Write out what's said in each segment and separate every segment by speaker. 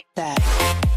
Speaker 1: like that.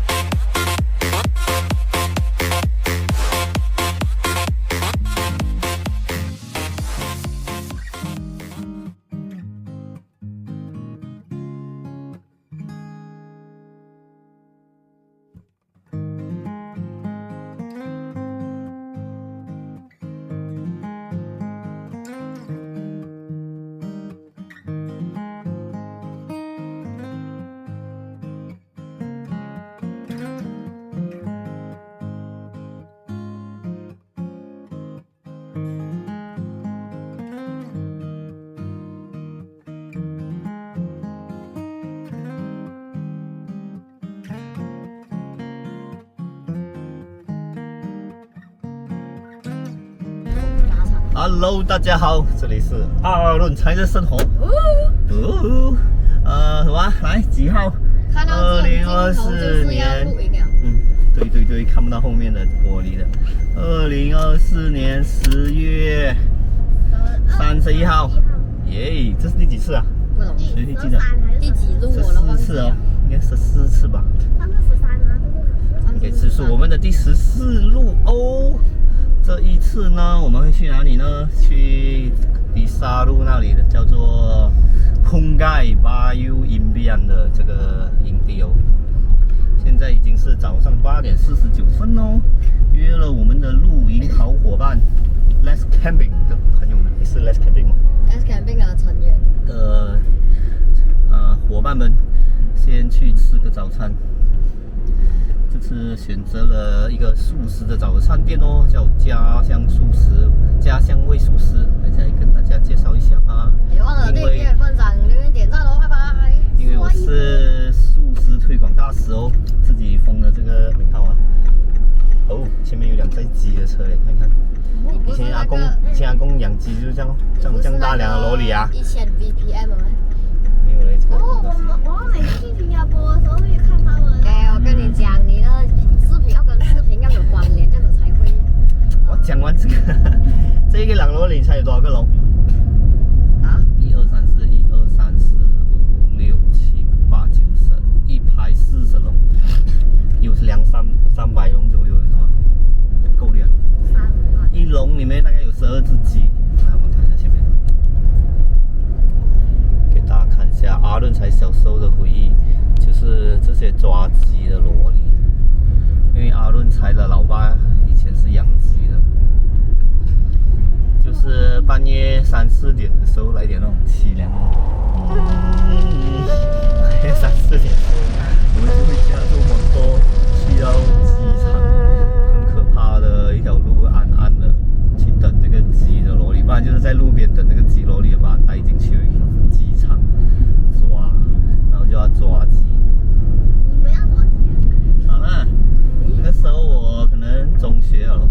Speaker 2: Hello，大家好，这里是二二论才的生活。哦，呃，什么？来几号？
Speaker 3: 看到这镜头
Speaker 2: 2024
Speaker 3: 就是要录影了。
Speaker 2: 嗯，对对对，看不到后面的玻璃的。二零二四年十月三十一号，耶，这是第几次啊？
Speaker 3: 不懂
Speaker 2: 记得？
Speaker 3: 第几路
Speaker 2: 四次哦。，应该十四次吧。
Speaker 4: 上次十三啊，这
Speaker 2: 给这是我们的第十四路哦。这一次呢，我们会去哪里呢？去迪沙路那里的叫做 Pungai Bayu Imbian 的这个营地哦。现在已经是早上八点四十九分哦，约了我们的露营好伙伴 Let's Camping 的朋友们，你是 Let's Camping 吗
Speaker 3: ？？Let's Camping 的成员，
Speaker 2: 的呃伙伴们，先去吃个早餐。这次选择了一个素食的早餐店哦，叫家乡素食，家乡味素食。等一下也跟大家介绍一下啊。
Speaker 3: 别忘了订阅、分享、留言、点赞哦，拜拜。
Speaker 2: 因为我是素食推广大使哦，自己封的这个名号啊。哦，前面有两台鸡的车嘞，看看。以前阿公，
Speaker 3: 个
Speaker 2: 以前阿公养鸡就是这样，这样这样大量的萝莉啊。
Speaker 3: 一千 BPM 吗？
Speaker 2: 没有嘞，这个。
Speaker 4: 哦，我我每次去新加坡的时候会看他们。
Speaker 3: 哎，我跟你讲，你的视频要跟视频要有关联，这样子才会。
Speaker 2: 我讲完这个，这一个两楼里才有多少个楼？三四点的时候来点那种凄凉的。嗯，半夜三四点的时候，我们就会驾着摩托去到机场，很可怕的一条路，暗暗的去等这个鸡的萝莉，不然就是在路边等这个鸡萝莉，把它带进去机场抓，然后就要抓鸡。
Speaker 4: 你们要多少钱？
Speaker 2: 好啦，那个时候我可能中学了，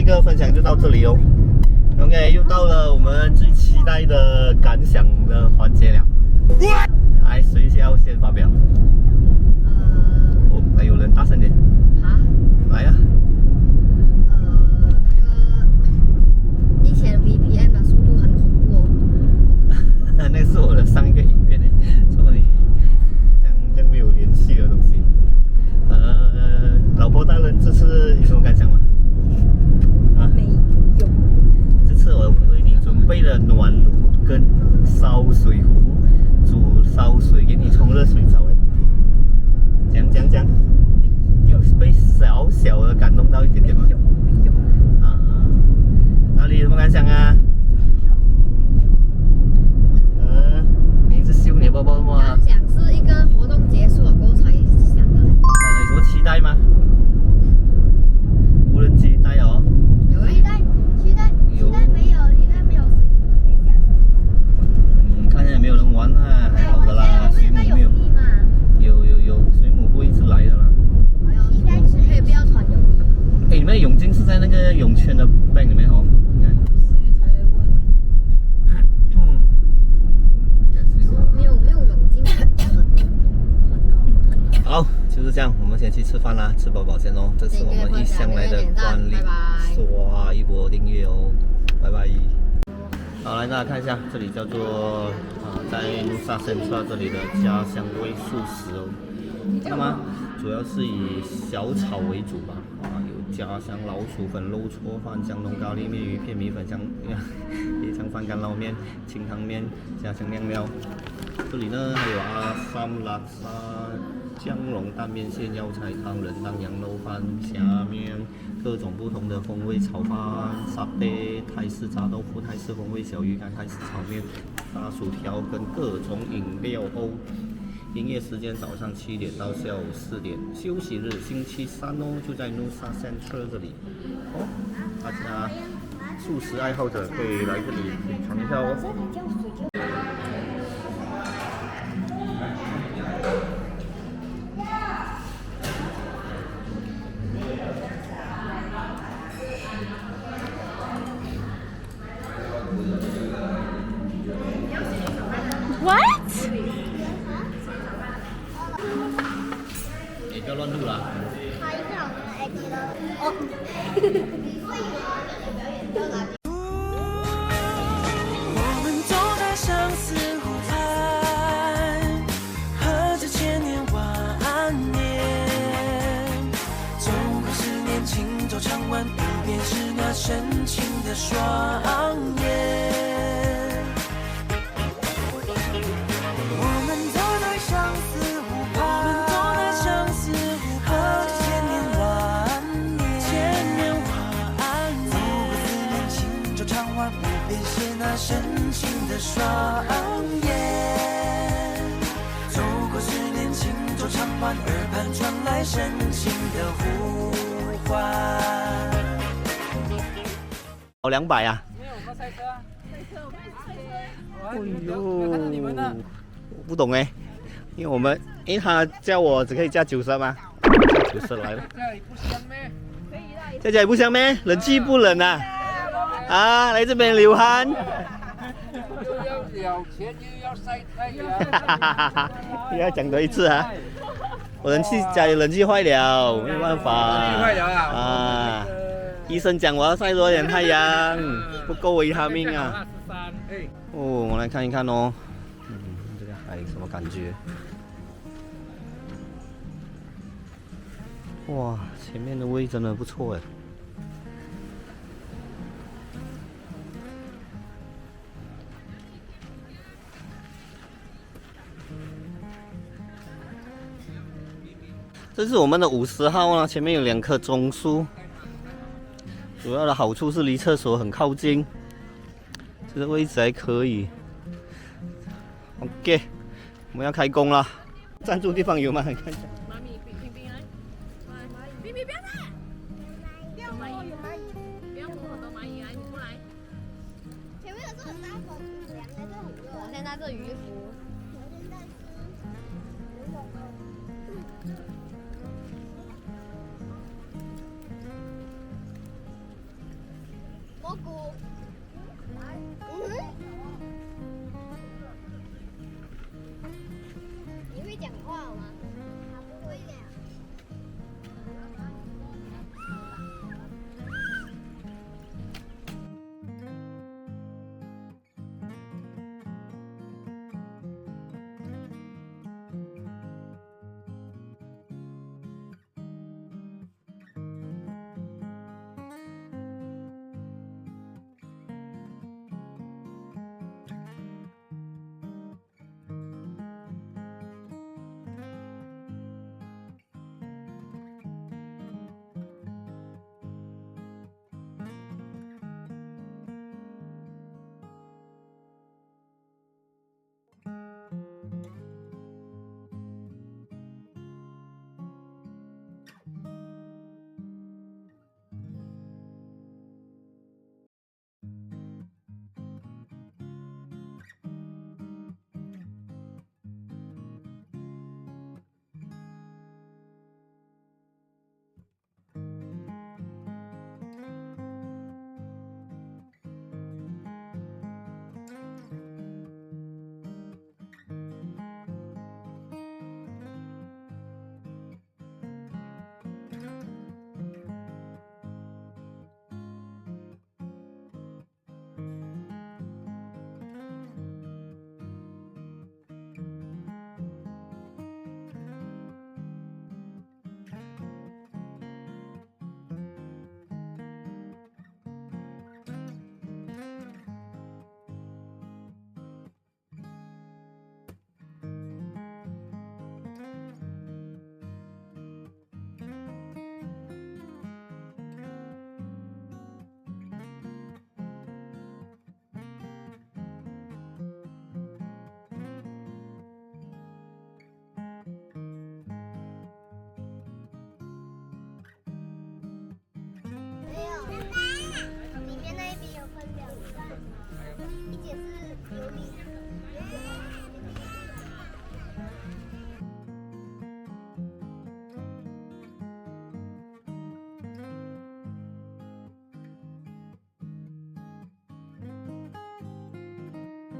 Speaker 2: 这个分享就到这里哦。OK，又到了我们最期待的感想的环节了。来，谁先要先发表？
Speaker 3: 呃，
Speaker 2: 哦，还，有人大声点。
Speaker 3: 啊，
Speaker 2: 来啊！
Speaker 3: 呃，这个一千 BPM 的速度很恐怖哦。
Speaker 2: 那是我的上一个影片呢，说你这样这样没有联系的东西。呃，老婆大人，这次有什么感想吗？这次我为你准备了暖炉跟烧水壶，煮烧水给你冲热水澡哎。讲讲讲，有被小小的感动到一点点吗？啊，那你有什么感想啊？嗯，你一直秀你的包包吗？
Speaker 3: 他讲是一个活动结束了过后才想的嘞。
Speaker 2: 呃，有什么期待吗？无人机带哦。
Speaker 3: 有诶
Speaker 4: 期待期待期待没有应该没有水可以下水。
Speaker 2: 嗯，看起来没有人玩啊，还好的啦，有
Speaker 4: 有，
Speaker 2: 水母不会一直来的啦。
Speaker 4: 我期待是
Speaker 3: 可以不要穿泳衣。
Speaker 2: 哎，你们的泳镜是在那个泳圈的 bag 里面哦。你看，嗯，应该是有
Speaker 3: 没有没有泳镜，很
Speaker 2: 好，就是去吃饭啦，吃饱饱先哦。这是我们一向来的惯例，刷一波订阅哦，拜拜。好，来大家看一下，这里叫做啊，在努萨森特这里的家乡味素食哦。那么主要是以小炒为主吧，啊，有家乡老鼠粉、肉搓饭、江东咖喱面、鱼片、米粉、香椰浆饭、干捞面、清汤面、家乡酿料。这里呢还有阿三拉沙、姜蓉蛋面线、药材汤、人当羊肉饭、虾面，各种不同的风味炒饭、沙爹、泰式炸豆腐、泰式风味小鱼干、泰式炒面、炸薯条跟各种饮料哦。营业时间早上七点到下午四点，休息日星期三哦，就在 Nusa Central 这里哦。大家素食爱好者可以来这里品尝一下哦。
Speaker 5: 深情的双眼。我们都在相思湖畔，走在相思湖畔，千年万年，千年万年。走过思念，轻舟唱晚，不变是那深情的双眼。走过十年，轻舟唱晚，耳畔传来深情的呼唤。
Speaker 2: 哦，两百啊！
Speaker 6: 没有，我们赛车啊。
Speaker 2: 哎
Speaker 6: 呦看到你们呢。
Speaker 2: 我不懂哎，因为我们因为他叫我只可以加九十吗？九十来了，
Speaker 6: 这里不香咩？
Speaker 2: 在家里不香咩？冷气不冷啊？啊，来这边流汗，
Speaker 6: 又要又要晒太阳。
Speaker 2: 又要讲多一次啊！我冷气家里冷气坏了，没有办法。
Speaker 6: 坏了啊
Speaker 2: 啊！医生讲我要晒多点太阳，不够维他命啊。哦，我们来看一看哦。嗯，这个海什么感觉？哇，前面的位真的不错哎。这是我们的五十号啊，前面有两棵棕树。主要的好处是离厕所很靠近，这个位置还可以。OK，我们要开工了。暂住地方有吗？看一下。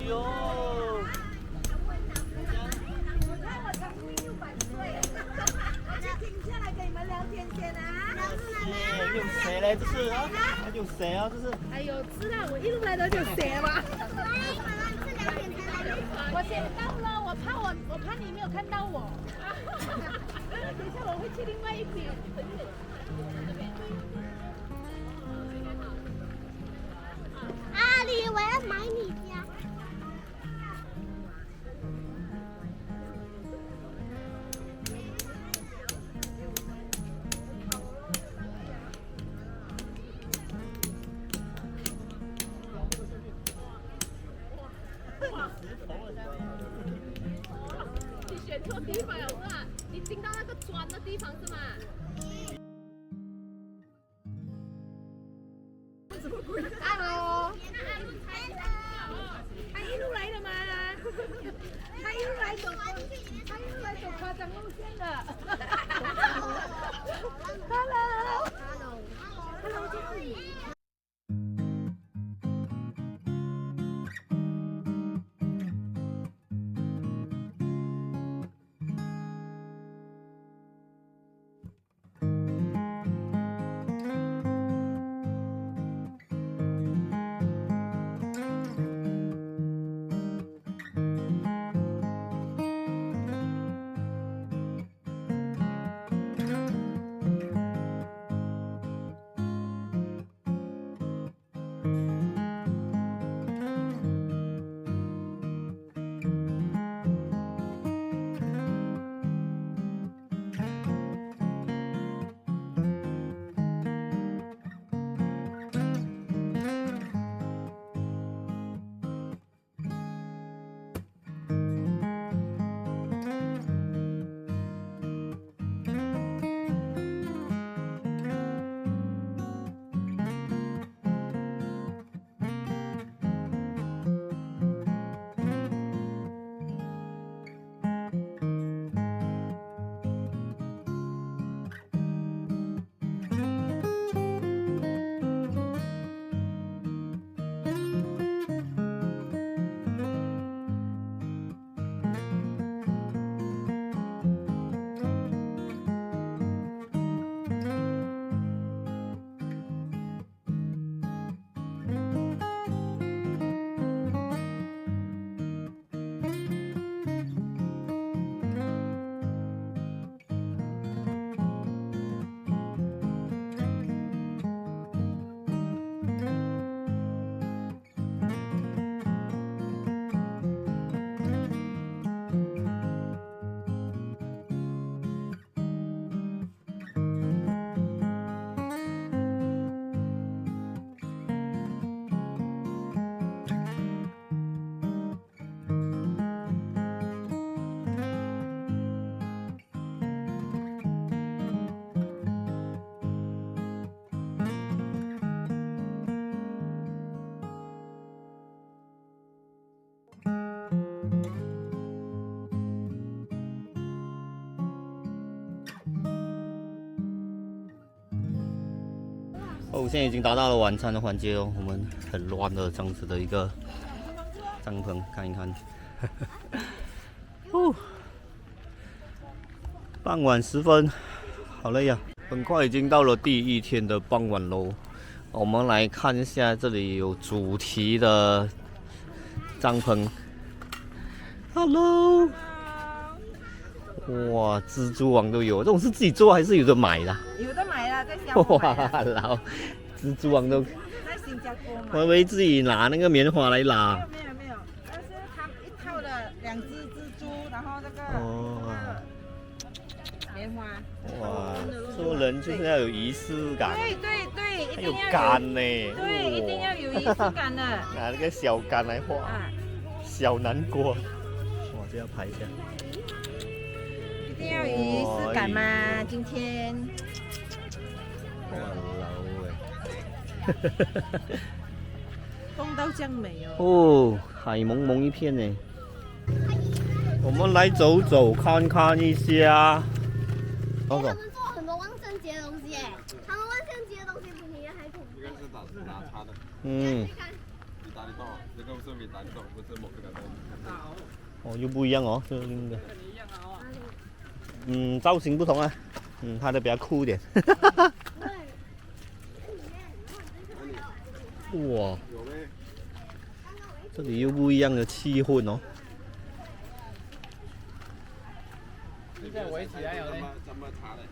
Speaker 2: 哟，用蛇嘞，这是啊，有蛇啊，这是。
Speaker 1: 哎呦，知道我一路来都有蛇吧？我先到了，我怕我，我怕你没有看到我。等一下我会去另外一边。
Speaker 4: 阿里，我要买。你
Speaker 1: Thank you.
Speaker 2: 哦，现在已经达到了晚餐的环节哦，我们很乱的这样子的一个帐篷，看一看。哦，傍晚时分，好累呀、很快已经到了第一天的傍晚喽。我们来看一下，这里有主题的帐篷。Hello。哇，蜘蛛网都有，这种是自己做还是有的买的啊？
Speaker 7: 有的买了，在香港买
Speaker 2: 哇，
Speaker 7: 的，
Speaker 2: 然后蜘蛛网都，
Speaker 7: 在新加坡买。
Speaker 2: 我以为自己拿那个棉花来拉。
Speaker 7: 没有没有，但是他们一套的两只蜘蛛，然后这个
Speaker 2: 哦
Speaker 7: 这个棉花。
Speaker 2: 哇，做人就是要有仪式感，
Speaker 7: 对对对，一
Speaker 2: 还有
Speaker 7: 定要
Speaker 2: 杆呢。
Speaker 7: 对，一定要有仪式感的
Speaker 2: 拿那个小杆来画，
Speaker 7: 啊，
Speaker 2: 小南瓜。哇，这要拍一下。
Speaker 7: 一定要有仪式感嘛。今天
Speaker 2: 哇，老哎。
Speaker 7: 风到这样美哦。
Speaker 2: 哦，海蒙蒙一片呢。我们来走走看看一下。老总
Speaker 4: 他，们做很多万圣节的东西哎，他们万圣节的东西比你的还恐怖。
Speaker 2: 嗯，
Speaker 4: 你看，
Speaker 8: 这个是不是某个豆。
Speaker 2: 哦，又不一样哦，这个。嗯，造型不同啊。嗯，它的比较酷一点。哇？这里又不一样的气氛哦。
Speaker 6: 现在围起来有嘞，
Speaker 8: 怎么查的？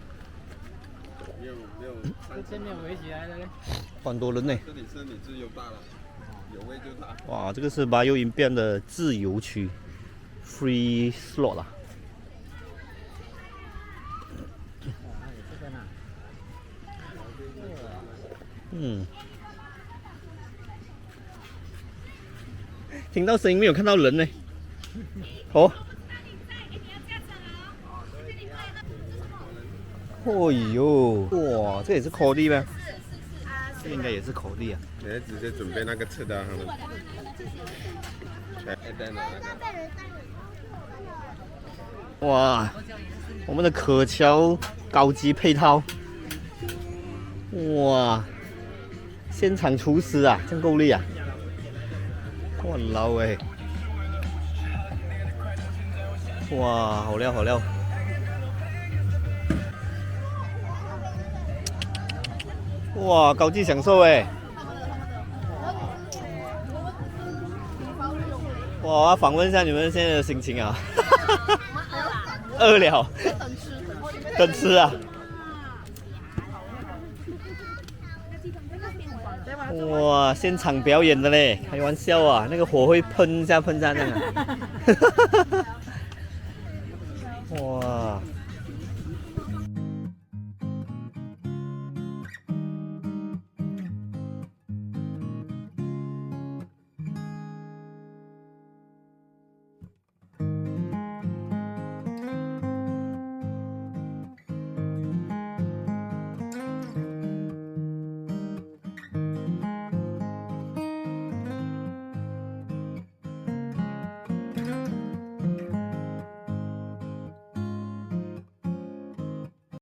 Speaker 8: 没有没有，
Speaker 6: 这前面围起来的嘞。
Speaker 2: 很多人呢。
Speaker 8: 这里是你自由大了，有位就打。
Speaker 2: 哇，这个是巴尤因变的自由区，free slot 啊。嗯，听到声音没有看到人呢。哦。哦呦，哇，这也是口地呗？这应该也是口地啊。
Speaker 8: 你直接准备那个吃的，他们。哎，在哪那个？
Speaker 2: 哇，我们的可桥高级配套，哇，现场厨师啊，真够力啊！哇老哎，哇，好料好料！哇，高级享受哎！哇，我要访问一下你们现在的心情啊！饿了，等吃啊！哇，现场表演的嘞，开玩笑啊，那个火会喷一下喷一下那个。哇！